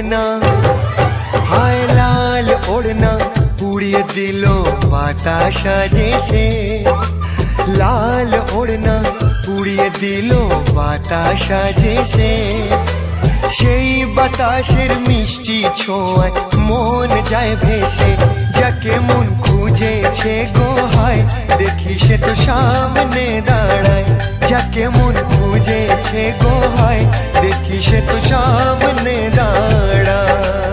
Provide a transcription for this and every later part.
ওড়না হায় লাল ওড়না পুড়িয়ে দিল বাতাসা সে লাল ওড়না পুড়িয়ে দিল বাতাসা সে সেই বাতাসের মিষ্টি ছোঁয়ায় মন যায় ভেসে যাকে মন খুঁজেছে গো হায় দেখি সে তো সামনে দাঁড়ায় যাকে মন খুঁজেছে গো হায় দেখি সে তো সামনে দাঁড়ায়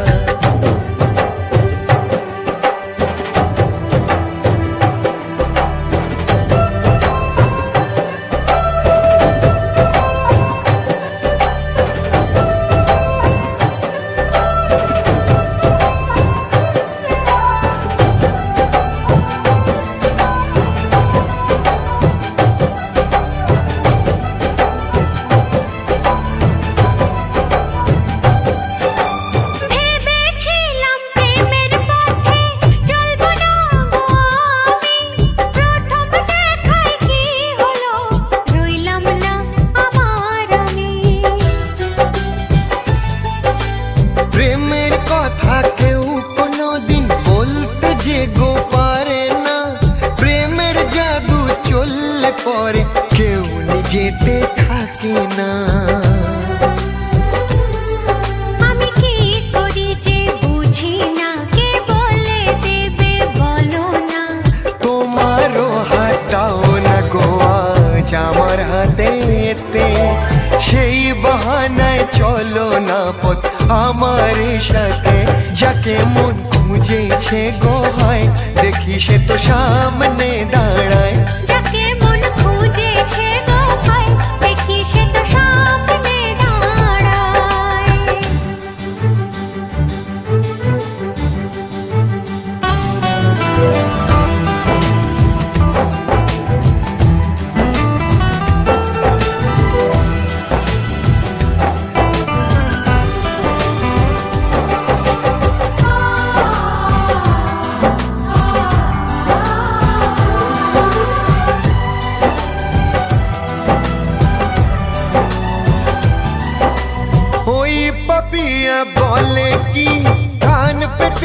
প্রেমের কথা কেউ কোনোদিন বলতে যে গো পারে না। প্রেমের জাদু চললে পরে কেউ নিজেতে থাকে না। চলো না পথ। আমার সাথে যাকে মন খুঁজেছে গো হয়, দেখি সে তো সামনে দাঁড়ায়।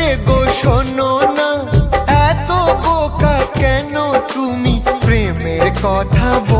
কান গো শোনো না। এত বোকা কেন তুমি? প্রেমের কথা বোঝো